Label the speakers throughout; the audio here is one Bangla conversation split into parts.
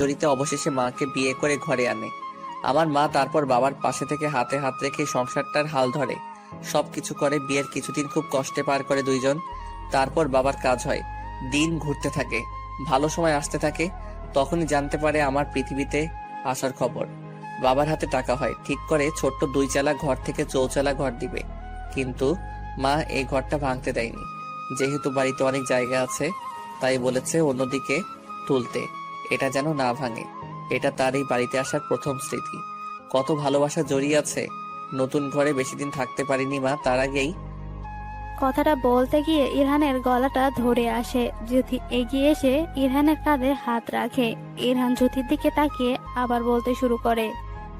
Speaker 1: জড়িতে অবশেষে মাকে বিয়ে করে ঘরে আনে। আমার মা তারপর বাবার পাশে থেকে হাতে হাত রেখে সংসারটার হাল ধরে। সবকিছু করে বিয়ের কিছুদিন খুব কষ্টে পার করে দুইজন। তারপর বাবার কাজ হয়। দিন ঘুরতে থাকে। ভালো সময় আসতে থাকে। তখনই জানতে পারে আমার পৃথিবীতে আসার খবর। বাবার হাতে টাকা হয়। ঠিক করে ছোট্ট দুই চালা ঘর থেকে চৌচালা ঘর দিবে। কিন্তু মা এই ঘরটা ভাঙতে দেয়নি। যেহেতু বাড়িতে অনেক জায়গা আছে তাই বলেছে অন্যদিকে তুলতে। এটা যেন না ভাঙে। এটা তার এই বাড়িতে আসার প্রথম স্মৃতি। কত ভালোবাসা জড়িয়ে আছে। নতুন ঘরে বেশি দিন থাকতে পারিনি মা তার আগেই।
Speaker 2: কথাটা বলতে গিয়ে ইরহানের গলাটা ধরে আসে। জ্যোতি এগিয়ে এসে ইরহানের কাঁধে হাত রাখে ইরহান জ্যোতির দিকে তাকিয়ে আবার বলতে শুরু করে।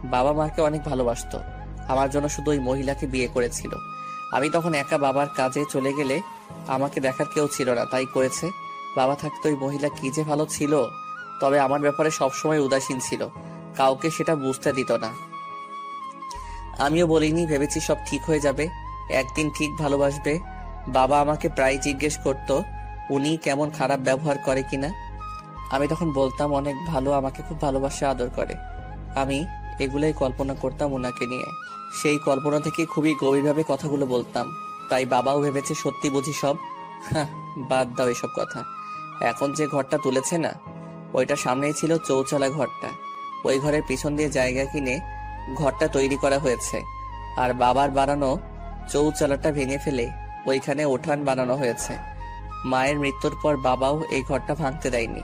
Speaker 1: বাবা মাকে অনেক ভালোবাসতো। আমার জন্য শুধু ওই মহিলাকে বিয়ে করেছিল। আমি তখন একা বাবার কাজে চলে গেলে আমাকে দেখার কেউ ছিল না, তাই করেছে। বাবা থাকতো ওই মহিলা কি যে ভালো ছিল, তবে আমার ব্যাপারে সবসময় উদাসীন ছিল। কাউকে সেটা বুঝতে দিত না। আমিও বলিনি, ভেবেছি সব ঠিক হয়ে যাবে, একদিন ঠিক ভালোবাসবে। বাবা আমাকে প্রায় জিজ্ঞেস করত, উনি কেমন খারাপ ব্যবহার করে কিনা? আমি তখন বলতাম, অনেক ভালো, আমাকে খুব ভালোবাসা, আদর করে। আমি এগুলাই কল্পনা করতাম ওনাকে নিয়ে। সেই কল্পনা থেকে খুবই গভীরভাবে কথাগুলো বলতাম। তাই বাবাও ভেবেছে সত্যি বুঝি সব? বাদ দাও এসব কথা। এখন যে ঘরটা তুলেছে না ওইটা সামনেই ছিল চৌচালা ঘরটা। ওই ঘরের পিছন দিয়ে জায়গা কিনে ঘরটা তৈরি করা হয়েছে। আর বাবার বানানো চৌচালাটা ভেঙে ফেলে ওইখানে উঠান বানানো হয়েছে। মায়ের মৃত্যুর পর বাবাও এই ঘরটা ভাঙতে দেয়নি।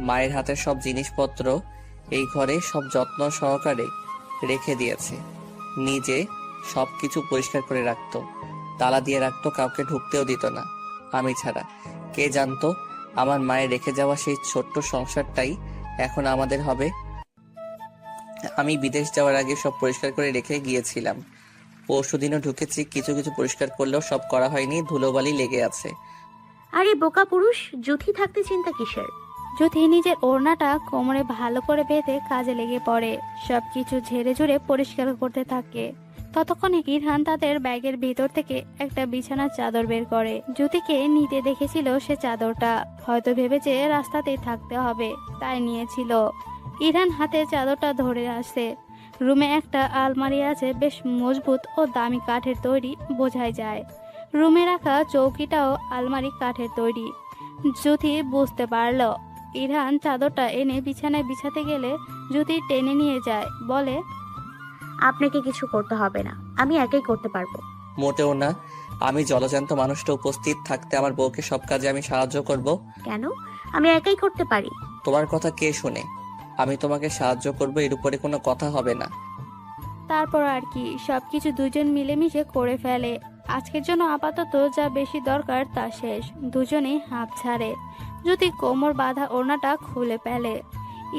Speaker 1: মায়ের হাতের সব জিনিসপত্র এই ঘরে সব যত্ন সহকারে রেখে দিয়েছে। নিজে সব কিছু পরিষ্কার করে রাখতো। তালা দিয়ে রাখতো, কাউকে ঢুকতেও দিত না। আমি ছাড়া। কে জানতো, আমার মায়ের রেখে যাওয়া সেই ছোট্ট সংসারটাই এখন আমাদের হবে? আমি বিদেশ যাওয়ার আগে সব পরিষ্কার করে রেখে গিয়েছিলাম। পরশু দিনও ঢুকেছি, কিছু কিছু পরিষ্কার করলেও সব করা হয়নি, ধুলোবালি লেগে আছে।
Speaker 3: আরে বোকা পুরুষ, জুথি থাকতে চিন্তা কিসের?
Speaker 2: জ্যোতি নিজের ওড়নাটা কোমরে ভালো করে বেঁধে কাজে লেগে পড়ে, সবকিছু ঝেড়ে ঝুড়ে পরিষ্কার করতে থাকে। ততক্ষণে ইরহান তাদের ব্যাগের ভিতর থেকে একটা বিছানার চাদর বের করে। জ্যোতিকে নিতে দেখেছিল সে চাদরটা। হয়তো ভেবেছে রাস্তাতেই থাকতে হবে, তাই নিয়েছিল। ইরহান হাতে চাদরটা ধরে আসে। রুমে একটা আলমারি আছে, বেশ মজবুত ও দামি কাঠের তৈরি, বোঝাই যায়। রুমে রাখা চৌকিটাও আলমারি কাঠের তৈরি। জ্যোতি বুঝতে পারল, ইরহান চাদরটা এনে বিছানায় বিছাতে গেলে জ্যোতি টেনে নিয়ে যায়, বলে
Speaker 3: আপনাকে কিছু করতে হবে না। আমি একাই করতে পারব।
Speaker 1: মোটেও না। আমি জলজান্ত মানুষটা উপস্থিত থাকতে আমার বউকে সব কাজে আমি সাহায্য করব।
Speaker 3: কেন? আমি একাই করতে পারি।
Speaker 1: তোমার কথা কে শুনে? আমি তোমাকে সাহায্য করব এর উপরে কোনো কথা হবে না।
Speaker 2: তারপর আর কি সবকিছু দুজন মিলেমিশে করে ফেলে। আজকের জন্য আপাতত যা বেশি দরকার তা শেষ। দুজনেই হাঁপ ছাড়ে যদি কোমর বাঁধা ওড়নাটা খুলে ফেলে।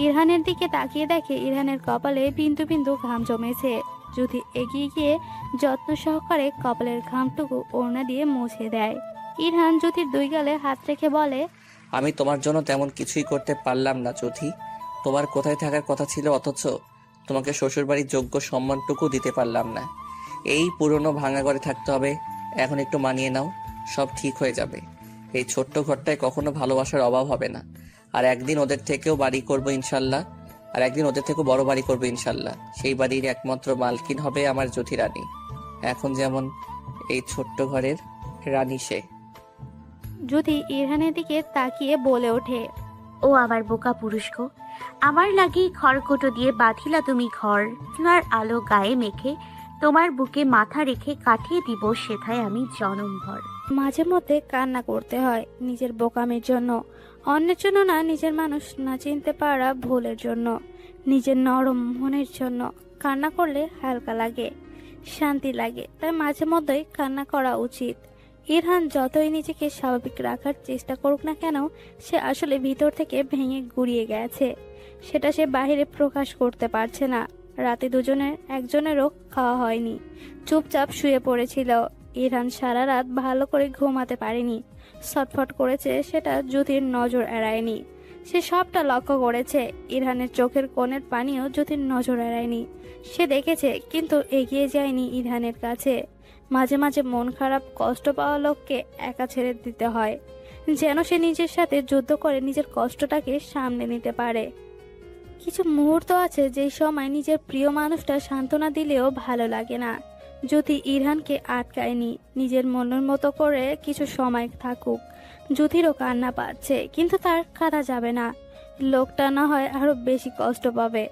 Speaker 2: ইরহানের দিকে তাকিয়ে দেখে ইরহানের কপালে বিন্দু বিন্দু ঘাম জমেছে। যদি এগিয়ে গিয়ে যত্ন সহকারে কপালের ঘামটুকু ওড়না দিয়ে মুছে দেয়। ইরহান জ্যোতির দুই গালে হাত রেখে বলে,
Speaker 1: আমি তোমার জন্য তেমন কিছুই করতে পারলাম না চৌধি তোমার কোথায় থাকার কথা ছিল অথচ তোমাকে শ্বশুরবাড়ির যোগ্য সম্মানটুকু দিতে পারলাম না। এই পুরনো ভাঙা ঘরে থাকতে হবে। এখন একটু মানিয়ে নাও, সব ঠিক হয়ে যাবে। এই ছোট্ট ঘরটায় কখনো ভালোবাসার অভাব হবে না। আর একদিন ওদের থেকেও বাড়ি করব ইনশাল্লাহ। আর একদিন ওদের থেকেও বড় বাড়ি করব ইনশাল্লাহ। সেই বাড়ির একমাত্র মালকিন হবে আমার জ্যোতি রানী এখন যেমন এই ছোট্ট ঘরের রানী সে।
Speaker 2: যদি ইরহানের দিকে তাকিয়ে বলে ওঠে
Speaker 3: ও আমার বোকা পুরুষ গো আমার লাগি খড়কুটো দিয়ে বাঁধিলা তুমি ঘর। তোমার আলো গায়ে মেখে তোমার বুকে মাথা রেখে কাটিয়ে দিব সেথায় আমি জনমভর
Speaker 2: মাঝে মধ্যে কান্না করতে হয় নিজের বোকামের জন্য। অন্যের জন্য না নিজের মানুষ না চিনতে পারা ভুলের জন্য। নিজের নরম মনের জন্য কান্না করলে হালকা লাগে, শান্তি লাগে। তাই মাঝে মধ্যেই কান্না করা উচিত। ইরহান যতই নিজেকে স্বাভাবিক রাখার চেষ্টা করুক না কেন, সে আসলে ভিতর থেকে ভেঙে গুড়িয়ে গেছে। সেটা সে বাইরে প্রকাশ করতে পারছে না। রাতে দুজনের, একজনেরও খাওয়া হয়নি। চুপচাপ শুয়ে পড়েছিল। ইরহান সারা রাত ভালো করে ঘুমাতে পারেনি। ছটফট করেছে সেটা জ্যোতির নজর এড়ায়নি। সে সবটা লক্ষ্য করেছে ইরহানের চোখের কোণের পানিও জ্যোতির নজর এড়ায়নি। সে দেখেছে, কিন্তু এগিয়ে যায়নি ইরহানের কাছে। মাঝে মাঝে মন খারাপ, কষ্ট পাওয়া লোককে একা ছেড়ে দিতে হয়, যেন সে নিজের সাথে যুদ্ধ করে নিজের কষ্টটাকে সামনে নিতে পারে। কিছু মুহূর্ত আছে যেই সময় নিজের প্রিয় মানুষটা সান্ত্বনা দিলেও ভালো লাগে না। যদি ইরহানকে আটকায়নি, নিজের মনের মতো করে কিছু সময় থাকুক। জ্যোতিরও কান্না পাচ্ছে, কিন্তু তার কাঁদা যাবে না। লোকটা না হয় আরও বেশি কষ্ট পাবে।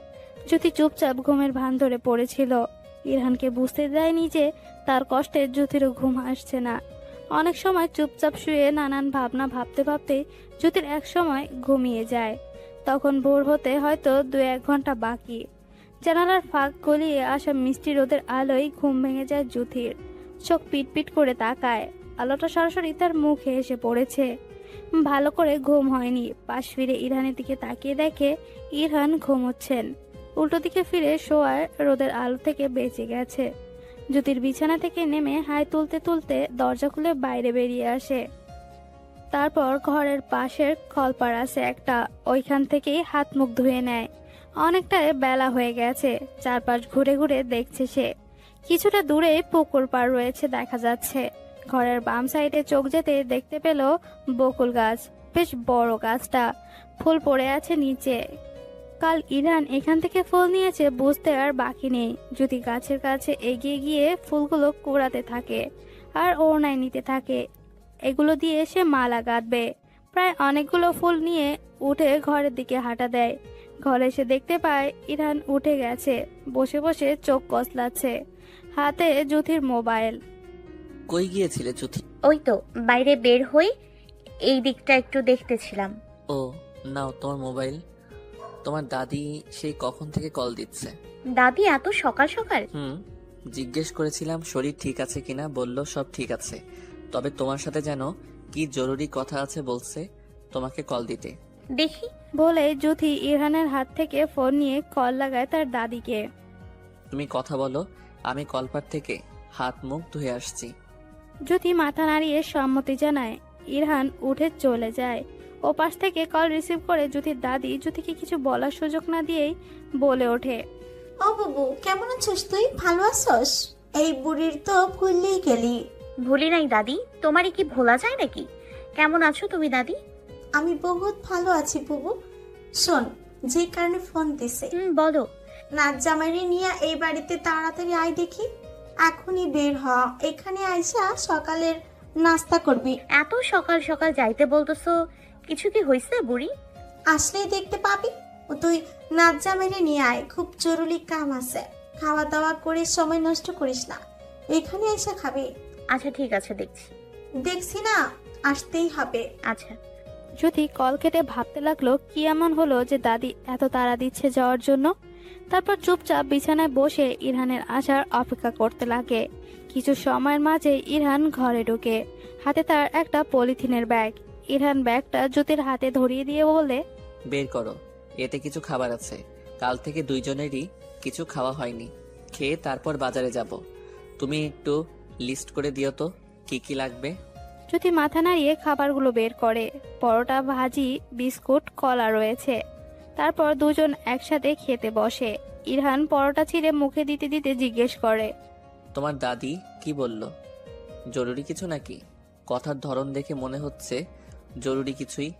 Speaker 2: যদি চুপচাপ ঘুমের ভান ধরে পড়েছিল, ইরহানকে বুঝতে দেয়নি যে তার কষ্টে জ্যোতিরও ঘুম আসছে না। অনেক সময় চুপচাপ শুয়ে নানান ভাবনা ভাবতে ভাবতে জ্যোতির এক সময় ঘুমিয়ে যায়। তখন ভোর হতে হয়তো দু এক ঘণ্টা বাকি। জানালার ফাঁক গলিয়ে আসা মিষ্টি রোদের আলোয় ঘুম ভেঙে যায় জ্যোতির। চোখ পিটপিট করে তাকায়। আলোটা সরাসরি তার মুখে এসে পড়েছে। ভালো করে ঘুম হয়নি। পাশ ফিরে ইরহানের দিকে তাকিয়ে দেখে ইরহান ঘুমোচ্ছেন। উল্টো দিকে ফিরে শোয়ার রোদের আলো থেকে বেঁচে গেছে। জ্যোতির বিছানা থেকে নেমে হাই তুলতে তুলতে দরজা খুলে বাইরে বেরিয়ে আসে। তারপর ঘরের পাশের কলপার আছে একটা। ওইখান থেকেই হাত মুখ ধুয়ে নেয়। অনেকটাই বেলা হয়ে গেছে। চারপাশ ঘুরে ঘুরে দেখছে সে। কিছুটা দূরে পুকুর পাড় রয়েছে দেখা যাচ্ছে। ঘরের বাম সাইডে চোখ যেতে দেখতে পেল বকুল গাছ, বেশ বড় গাছটা। ফুল পড়ে আছে নিচে। কাল ইরান এখান থেকে ফুল নিয়েছে বুঝতে আর বাকি নেই। যদি গাছের কাছে এগিয়ে গিয়ে ফুলগুলো কুড়াতে থাকে আর ওড়নায় নিতে থাকে, এগুলো দিয়ে সে মালা গাঁথবে। প্রায় অনেকগুলো ফুল নিয়ে উঠে ঘরের দিকে হাঁটা দেয়। ঘরে এসে দেখতে পায় ইরান উঠে গেছে। বসে বসে চোখ কসলাচ্ছে। হাতে জ্যোতির মোবাইল।
Speaker 1: কই গিয়েছিলে চুথি
Speaker 3: ওই তো বাইরে বের হই এই দিকটা একটু দেখতেছিলাম।
Speaker 1: ও নাও তোমার মোবাইল। তোমার দাদি সেই কখন থেকে কল দিচ্ছে?
Speaker 3: দাদি এত সকাল সকাল?
Speaker 1: হুম জিজ্ঞেস করেছিলাম শরীর ঠিক আছে কিনা বলল সব ঠিক আছে। তবে তোমার সাথে যেন কি জরুরি কথা আছে বলছে তোমাকে কল দিতে।
Speaker 3: দেখি।
Speaker 2: বলে জ্যোতি ইরহানের হাত থেকে ফোন নিয়ে কল লাগায় তার দাদিকে।
Speaker 1: তুমি কথা বলো আমি কলপার থেকে হাত মুখ ধুয়ে আসছি।
Speaker 2: জ্যোতি মাথা নাড়িয়ে সম্মতি জানায়। ইরহান উঠে চলে যায়। ও পাশ থেকে কল রিসিভ করে জ্যোতির দাদি জ্যোতিকে কিছু বলার সুযোগ না দিয়েই বলে ওঠে
Speaker 4: ও বাবু কেমন আছিস তুই? ভালো আছস? এই বুড়ির তো ভুললেই গেলি।
Speaker 3: ভুলি নাই দাদি তোমারই কি ভোলা যায় নাকি? কেমন আছো তুমি দাদি?
Speaker 4: আমি বহুত ভালো আছি বুবু। শোন যে কারণে ফোন দিছে।
Speaker 3: হুম বলো।
Speaker 4: নাচ জামাইরে নিয়ে এই বাড়িতে তাড়াতাড়ি আয় দেখি। এখনই বের হ। এখানে আইসা সকালের নাস্তা করবি।
Speaker 3: এত সকাল সকাল যাইতে বলতেছো কিছু কি হয়েছে বুড়ি?
Speaker 4: আসলেই দেখতে পাবি। ও তুই নাচ জামাইরে নিয়ে আয় খুব জরুরি কাম আছে। খাওয়া দাওয়া করে সময় নষ্ট করিস না। এখানে এসে খাবি।
Speaker 3: আচ্ছা ঠিক আছে দেখছি।
Speaker 4: দেখছি না আসতেই হবে।
Speaker 3: আচ্ছা।
Speaker 2: জ্যোতি কল কেটে ভাবতে লাগল, কি এমন হলো যে দাদি এত তাড়া দিচ্ছে যাওয়ার জন্য? তারপর চুপচাপ বিছানায় বসে ইরহানের আসার অপেক্ষা করতে লাগে। কিছু সময়ের মাঝে ইরহান ঘরে ঢুকে। হাতে তার একটা পলিথিনের ব্যাগ। ইরহান ব্যাগটা জ্যোতির হাতে ধরিয়ে দিয়ে বলে
Speaker 1: বের করো, এতে কিছু খাবার আছে। কাল থেকে দুইজনেরই কিছু খাওয়া হয়নি। খেয়ে তারপর বাজারে যাব। তুমি একটু লিস্ট করে দিও তো, কি কি লাগবে?
Speaker 2: জ্যোতি মাথা নাড়িয়ে খাবারগুলো বের করে পরোটা ভাজি বিস্কুট কলা রয়েছে। তারপর দুজন একসাথে খেতে বসে। ইরহান পরোটা ছিঁড়ে মুখে দিতে দিতে জিজ্ঞেস করে
Speaker 1: তোমার দাদি কি বলল? জরুরি কিছু নাকি? কথার ধরন দেখে মনে হচ্ছে জরুরি কিছুই।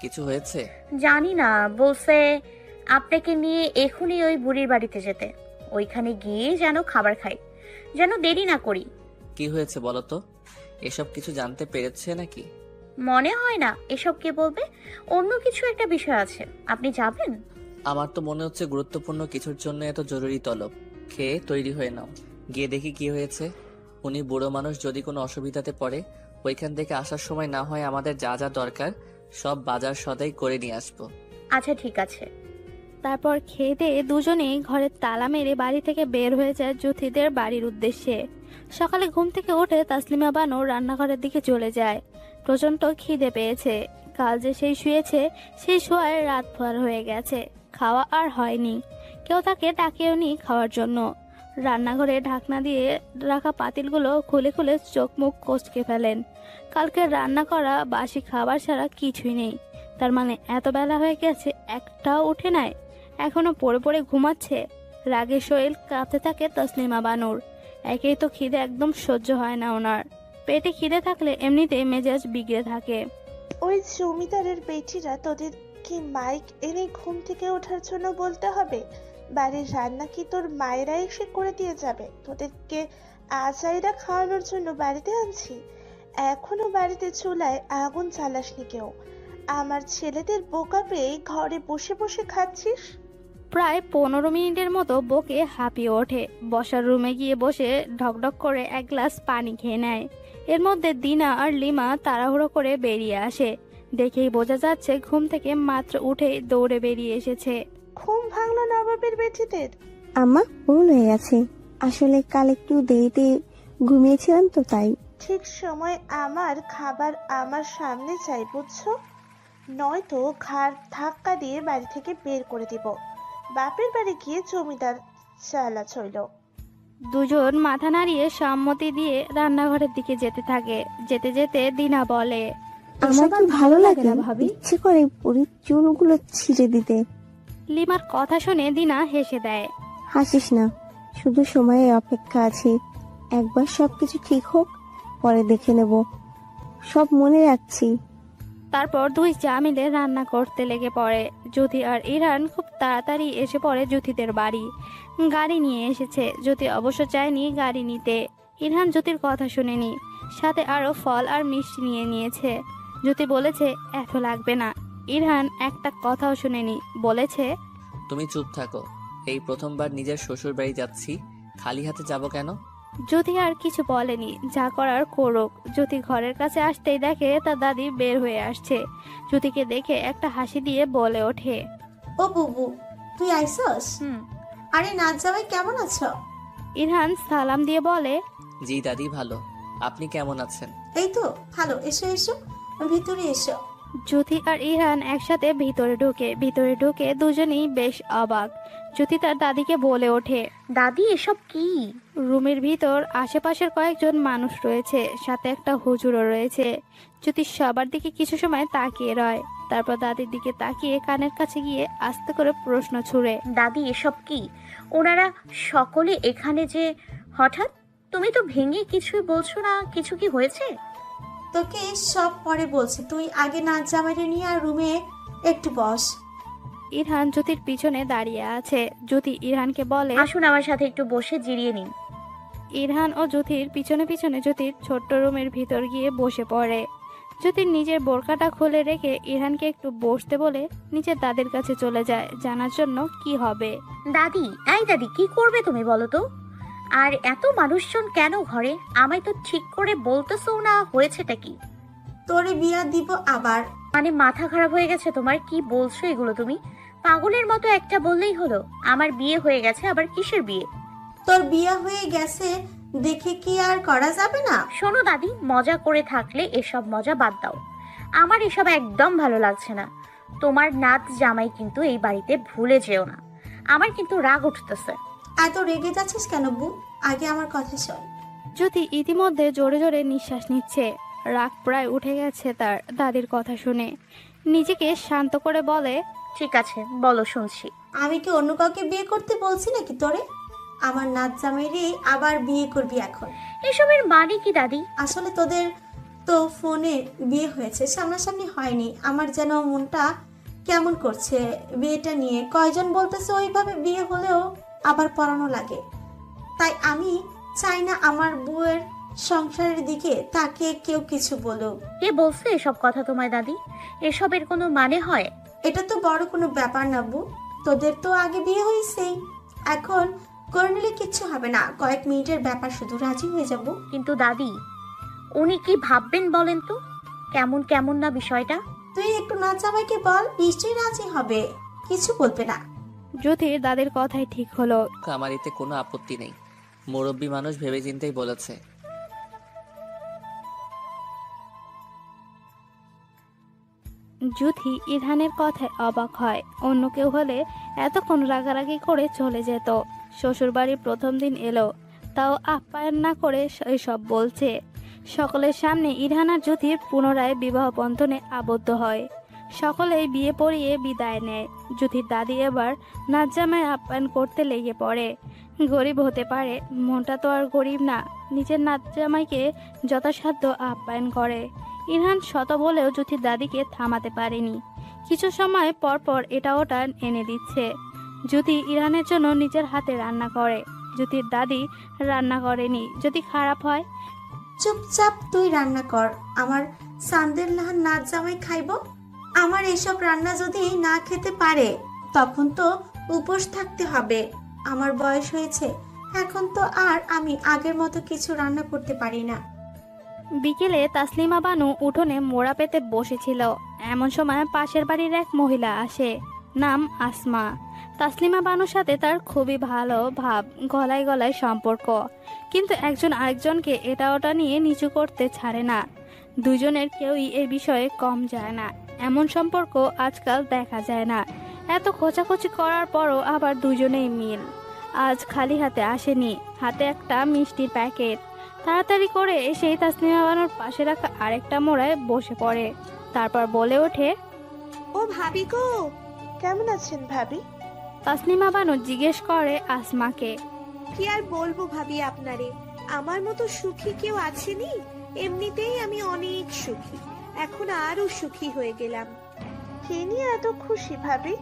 Speaker 1: কিছু হয়েছে?
Speaker 3: জানি না বলছে আপনাকে নিয়ে এখনই ওই বুড়ির বাড়িতে যেতে। ওইখানে গিয়ে যেন খাবার খাই। যেন দেরি না করি।
Speaker 1: কি হয়েছে বলো তো? এসব কিছু জানতে পেরেছে নাকি?
Speaker 3: মনে হয় না এসব কে বলবে? অন্য কিছু একটা বিষয় আছে আপনি যাবেন?
Speaker 1: আমার তো মনে হচ্ছে গুরুত্বপূর্ণ কিছুর জন্য এত জরুরি তলব। খেয়ে তৈরি হয়ে নাও। গিয়ে দেখি কি হয়েছে। উনি বুড়ো মানুষ যদি কোনো অসুবিধাতে পড়ে ওইখান থেকে আসার সময় না হয় আমাদের যা যা দরকার সব বাজার সদাই করে নিয়ে আসব।
Speaker 3: আচ্ছা ঠিক আছে।
Speaker 2: তারপর খেয়ে দিয়ে দুজনেই ঘরের তালা মেরে বাড়ি থেকে বের হয়ে যায় জ্যোতিদের বাড়ির উদ্দেশ্যে। সকালে ঘুম থেকে উঠে তাসলিমা বানু রান্নাঘরের দিকে চলে যায়। প্রচণ্ড খিদে পেয়েছে। কাল যে সেই শুয়েছে, সেই শোয়ায় রাত ভর হয়ে গেছে। খাওয়া আর হয়নি। কেউ তাকে ডাকেও নি খাওয়ার জন্য। রান্নাঘরে ঢাকনা দিয়ে রাখা পাতিলগুলো খুলে খুলে চোখ মুখ কচকে ফেলেন। কালকে রান্না করা বাসি খাবার ছাড়া কিছুই নেই। তার মানে এত বেলা হয়ে গেছে, একটাও উঠে নাই। এখনও পড়ে পড়ে ঘুমাচ্ছে। রাগে শরীর কাঁপতে থাকে তসলিমা বানুর। একেই তো খিদে একদম সহ্য হয় না ওনার। পেটে খিদে থাকলে এমনিতেই মেজাজ বিগড়ে থাকে।
Speaker 5: ওই জমিদারের বেটিরা তোদের কি মাইক এনে ঘুম থেকে ওঠার জন্য বলতে হবে? বাড়ির রান্না কি তোর মায়েরা এসে করে দিয়ে যাবে? তোদেরকে আচাইরা খাওয়ানোর জন্য বাড়িতে আনছি। এখনও বাড়িতে চুলায় আগুন জ্বালাসনি কেউ। আমার ছেলেদের বোকা পেয়ে ঘরে বসে বসে খাচ্ছিস?
Speaker 2: প্রায় পনেরো মিনিটের মতো বকে হাঁপিয়ে ওঠে। বসার রুমে গিয়ে বসে ঢকঢক করে এক গ্লাস পানি খেয়ে নেয়। এর মধ্যে দিনা আর লিমা তাড়াহুড়ো করে বেরিয়ে আসে। দেখেই বোঝা যাচ্ছে ঘুম থেকে মাত্র উঠে দৌড়ে বেরিয়ে এসেছে।
Speaker 5: ঘুম ভাঙলো নবাবের বেটিদের।
Speaker 6: আম্মা ভুল হয়ে গেছে। আসলে কাল একটু দেরিতে ঘুমিয়েছিলাম তো তাই।
Speaker 5: ঠিক সময় আমার খাবার আমার সামনে চাই বুঝছ? নয়তো ঘাড় ধাক্কা দিয়ে বাড়ি থেকে বের করে দিব। বাপের বাড়ি গিয়ে জমিদার চালা চইল
Speaker 2: দুজন মাথা নাড়িয়ে সম্মতি দিয়ে রান্নাঘরের দিকে যেতে থাকে। যেতে যেতে দিনা বলে
Speaker 6: আমার কি ভালো লাগে না ভাবি? ইচ্ছে করে পুরী চুলগুলো ছিঁড়ে দিতে।
Speaker 2: লিমার কথা শুনে দিনা হেসে দেয়
Speaker 6: হাসিস না শুধু সময়ের অপেক্ষা আছে। একবার সবকিছু ঠিক হোক পরে দেখে নেব। সব মনে রাখছি।
Speaker 2: তারপর দুই চা মিলে রান্না করতে লেগে পড়ে। জ্যোতি আর ইরান খুব তাড়াতাড়ি এসে পড়ে জ্যোতিদের বাড়ি। গাড়ি নিয়ে এসেছে। জ্যোতি অবশ্য চায়নি গাড়ি নিতে। ইরহান জ্যোতির কথা শুনেনি। সাথে আরও ফল আর মিষ্টি নিয়ে নিয়েছে। জ্যোতি বলেছে, এত লাগবে না। ইরহান একটা কথাও শুনেনি। বলেছে,
Speaker 1: তুমি চুপ থাকো। এই প্রথমবার নিজের শ্বশুর বাড়ি যাচ্ছি। খালি হাতে যাব কেন?
Speaker 2: জ্যোতি আর কিছু বলেনি যা করার করুক। জ্যোতি ঘরের কাছে আসতেই দেখে তার দাদি বের হয়ে আসছে। জ্যোতিকে দেখে একটা হাসি দিয়ে বলে ওঠে।
Speaker 4: ও বুবু তুই আইসস?
Speaker 2: হুম।
Speaker 4: আরে নাচ জামাই কেমন আছো?
Speaker 2: ইরহান সালাম দিয়ে বলে
Speaker 1: জি দাদি ভালো। আপনি কেমন আছেন?
Speaker 4: এই তো ভালো। এসো এসো। ভিতরে এসো।
Speaker 2: জ্যোতি আর ইরহান একসাথে ভিতরে ঢুকে ভিতরে ঢুকে দুজনেই বেশ অবাক। জ্যোতি তার দাদিকে বলে ওঠে
Speaker 3: দাদি এসব কি?
Speaker 2: রুমের ভিতর আশেপাশের কয়েকজন মানুষ রয়েছে সাথে একটা হুজুরও রয়েছে। জ্যোতি সবার দিকে কিছু সময় তাকিয়ে রয় তারপর দাদির দিকে তাকিয়ে কানের কাছে গিয়ে আস্তে করে প্রশ্ন ছুড়ে
Speaker 3: দাদি এসব কি? ওনারা সকলে এখানে যে হঠাৎ? তুমি তো ভেঙে কিছুই বলছো না কিছু কি হয়েছে?
Speaker 4: তোকে সব পরে বলছি তুই আগে নাচ জামাইরে নিয়ে আর রুমে একটু বস।
Speaker 2: ইরহান জ্যোতির পিছনে দাঁড়িয়ে আছে। জ্যোতি ইরহানকে বলে
Speaker 3: আসুন আমার সাথে একটু বসে জিরিয়ে নিন।
Speaker 2: ইরহান ও জ্যোতির পিছনে পিছনে জ্যোতির ছোট্ট রুমের ভিতর গিয়ে বসে পড়ে। জ্যোতির নিজের বোরকাটা খুলে রেখে ইরহানকে একটু বসতে বলে নিজের দাদির কাছে চলে যায় জানার জন্য কি হবে।
Speaker 3: দাদি এই দাদি কি করবে তুমি বলো তো? আর এত মানুষজন কেন ঘরে? আমায় তো ঠিক করে বলতেছো না হয়েছেটা কি?
Speaker 4: তোরে বিয়া দিব আবার।
Speaker 3: মানে মাথা খারাপ হয়ে গেছে তোমার? কি বলছো এগুলো তুমি? পাগলের মতো একটা বললেই হলো। আমার বিয়ে হয়ে গেছে আবার কিসের বিয়ে?
Speaker 4: তোর বিয়া হয়ে গেছে দেখে কি আর করা যাবে না?
Speaker 3: শোনো দাদি মজা করে থাকলে এসব মজা বাদ দাও। আমার এসব একদম ভালো লাগছে না। তোমার নাত জামাই কিন্তু এই বাড়িতে ভুলে যেও না। আমার কিন্তু রাগ উঠতেছে।
Speaker 4: এত রেগে যাচ্ছিস কেন বু? আগে আমার কথা শোন।
Speaker 2: জ্যোতি ইতিমধ্যে জোরে জোরে নিঃশ্বাস নিচ্ছে। রাগ প্রায় উঠে গেছে তার দাদির কথা শুনে। নিজেকে শান্ত করে বলে
Speaker 3: ঠিক আছে বলো শুনছি।
Speaker 4: আমি কি অন্য কাউকে বিয়ে করতে বলছি নাকি তোরে? আমার নাচ জামাইরে আবার বিয়ে করবি এখন।
Speaker 3: এসবের মানে কি দাদি?
Speaker 4: আসলে তোদের তো ফোনে বিয়ে হয়েছে সামনাসামনি হয়নি। আমার যেন মনটা কেমন করছে বিয়েটা নিয়ে। কয়জন বলতেছে ওইভাবে বিয়ে হলেও আবার পড়ানো লাগে। তাই আমি চাই না আমার বউয়ের সংসারের দিকে তাকে কেউ কিছু বলুক।
Speaker 3: কে বলছে এসব কথা তোমায় দাদি? এসবের কোনো মানে হয়?
Speaker 4: এটা তো বড় কোনো ব্যাপার না বউ। তোদের তো আগে বিয়ে হয়েছেই। এখন করে নিলে কিচ্ছু হবে না। কয়েক মিনিটের ব্যাপার শুধু রাজি হয়ে যাব।
Speaker 3: কিন্তু দাদি উনি কি ভাববেন বলেন তো? কেমন কেমন না বিষয়টা?
Speaker 4: তুই একটু নাচ জামাইকে বল নিশ্চয়ই রাজি হবে। কিছু বলবে না।
Speaker 2: জ্যোতির দাদির কথাই ঠিক হলো।
Speaker 1: আমার এতে কোনো আপত্তি নেই। মুরব্বী মানুষ ভেবে চিন্তেই বলেছে।
Speaker 2: জুথি ইরহানের কথায় অবাক হয়। অন্য কেউ হলে এতক্ষণ রাগারাগি করে চলে যেত। শ্বশুরবাড়ির প্রথম দিন এলো। তাও আপ্যায়ন না করে এসব বলছে। সকলের সামনে ইরহান আর জ্যোতির পুনরায় বিবাহ বন্ধনে আবদ্ধ হয়। সকলেই বিয়ে পড়িয়ে বিদায় নেয়। জ্যোতির দাদি এবার নাজ্জামায় আপ্যায়ন করতে লেগে পড়ে। গরিব হতে পারে, মনটা তো আর গরিব না। নিজের নাজ্জামাইকে যথাসাধ্য আপ্যায়ন করে। ইরহান শত বলেও জ্যোতির দাদিকে থামাতে পারেনি। কিছু সময় পর পর এটা ওটা এনে দিচ্ছে। জ্যোতি ইরানের জন্য নিজের হাতে রান্না করে। জ্যোতির দাদি রান্না করেনি। যদি খারাপ হয়?
Speaker 4: চুপচাপ তুই রান্না কর। আমার সান্দের লাহান নাচ জামাই খাইব। আমার এসব রান্না যদি না খেতে পারে, তখন তো উপোস থাকতে হবে। আমার বয়স হয়েছে, এখন তো আর আমি আগের মতো কিছু রান্না করতে পারি না।
Speaker 2: বিকেলে তাসলিমা বানু উঠোনে মোড়া পেতে বসেছিল। এমন সময় পাশের বাড়ির এক মহিলা আসে, নাম আসমা। তাসলিমা বানুর সাথে তার খুবই ভালো ভাব, গলায় গলায় সম্পর্ক। কিন্তু একজন আরেকজনকে এটা ওটা নিয়ে নিচু করতে ছাড়ে না। দুজনের কেউই এ বিষয়ে কম যায় না। এমন সম্পর্ক আজকাল দেখা যায় না। এত খোঁচাখুচি করার পরও আবার দুজনেই মিল। আজ খালি হাতে আসেনি হাতে একটা মিষ্টির প্যাকেট। তাড়াতাড়ি করে এসেই তাসলিমা বানুর পাশে রাখা আরেকটা মোড়ায় বসে পড়ে। তারপর বলে ওঠে
Speaker 5: ও ভাবি গো কেমন আছেন ভাবি?
Speaker 2: তাসলিমা বানু জিজ্ঞেস করে আসমাকে
Speaker 5: কি আর বলব ভাবি আপনারে আমার মতো সুখী কেউ আছেনি? এমনিতেই আমি অনেক সুখী। এখন আরও সুখী হয়ে গেলাম। কে নিয়ে এত খুশি ভাবি?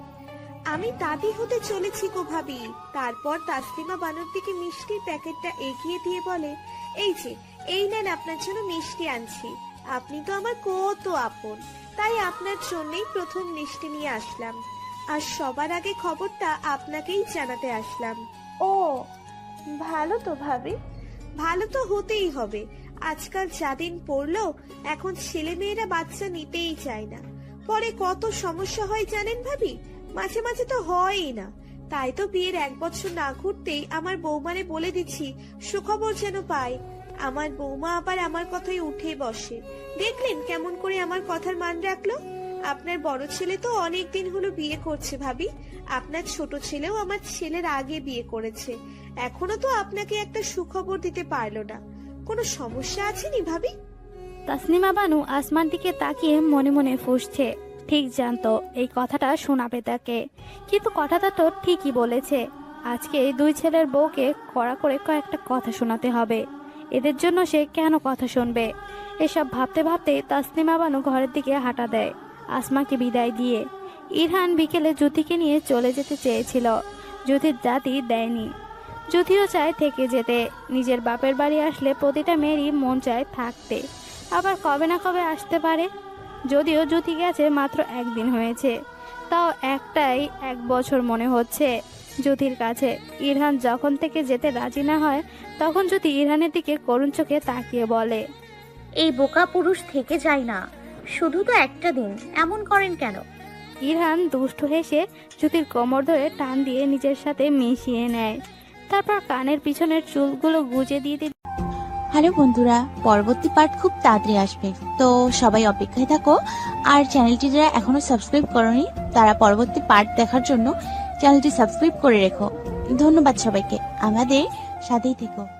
Speaker 5: আমি দাদি হতে চলেছি গো ভাবি। তারপর তাসলিমা বানুর দিকে মিষ্টির প্যাকেটটা এগিয়ে দিয়ে বলে এই যে এই নেন আপনার জন্য মিষ্টি আনছি। আপনি তো আমার কত আপন। তাই আপনার জন্যই প্রথম মিষ্টি নিয়ে আসলাম। আর সবার আগে খবরটা আপনাকেই জানাতে আসলাম। ও ভালো তো ভাবি। ভালো তো হতেই হবে। আজকাল যা দিন পড়ল, এখন ছেলে মেয়েরা বাচ্চা নিতেই চায় না। পরে কত সমস্যা হয় জানেন ভাবি? মাঝে মাঝে তো হয়ই না। তাই তো বিয়ের এক বছর না ঘুরতেই আমার বৌমারে বলে দিচ্ছি, সুখবর যেন পায় আমার বৌমা আবার আমার কথাই উঠে বসে। দেখলেন কেমন করে আমার কথার মান রাখল? আপনার বড় ছেলে তো অনেক দিন হলো বিয়ে করছে ভাবি। আপনার ছোট ছেলেও আমার ছেলের আগে বিয়ে করেছে। এখনও তো আপনাকে একটা সুখবর দিতে পারল না। কোনো সমস্যা আছে নি ভাবি?
Speaker 2: তাসলিমা বানু আসমান দিকে তাকিয়ে মনে মনে ফুসছে। ঠিক জানতো এই কথাটা শোনাবে তাকে। কিন্তু কথাটা তো ঠিকই বলেছে। আজকে এই দুই ছেলের বউকে কড়া করে কয়েকটা কথা শোনাতে হবে। এদের জন্য সে কেন কথা শুনবে? এসব ভাবতে ভাবতে তাসলিমা বানু ঘরের দিকে হাঁটা দেয়, আসমাকে বিদায় দিয়ে। ইরহান বিকেলে জ্যোতিকে নিয়ে চলে যেতে চেয়েছিল। জ্যোতির জাতি দেয়নি। জ্যোতিও চায় থেকে যেতে। নিজের বাপের বাড়ি আসলে প্রতিটা মেয়েরই মন চায় থাকতে। আবার কবে না কবে আসতে পারে? যদিও জ্যোতি গেছে মাত্র একদিন হয়েছে। তাও একটাই এক বছর মনে হচ্ছে জ্যোতির কাছে। ইরহান যখন থেকে যেতে রাজি না হয় তখন জ্যোতি ইরহানের দিকে করুণ চোখে তাকিয়ে বলে
Speaker 3: এই বোকা পুরুষ থেকে যায় না। শুধু তো একটা দিন। এমন করেন কেন?
Speaker 2: ইরহান দুষ্ট হেসে জ্যোতির কোমর ধরে টান দিয়ে নিজের সাথে মিশিয়ে নেয়। তারপর কানের পিছনের চুলগুলো গুজে দিয়ে দিল।
Speaker 7: হ্যালো বন্ধুরা, পরবর্তী পার্ট খুব তাড়াতাড়ি আসবে। তো সবাই অপেক্ষায় থাকো, আর চ্যানেলটি যারা এখনও সাবস্ক্রাইব করনি, তারা পরবর্তী পার্ট দেখার জন্য চ্যানেলটি সাবস্ক্রাইব করে রেখো। ধন্যবাদ সবাইকে। আমাদের সাথেই থেকো।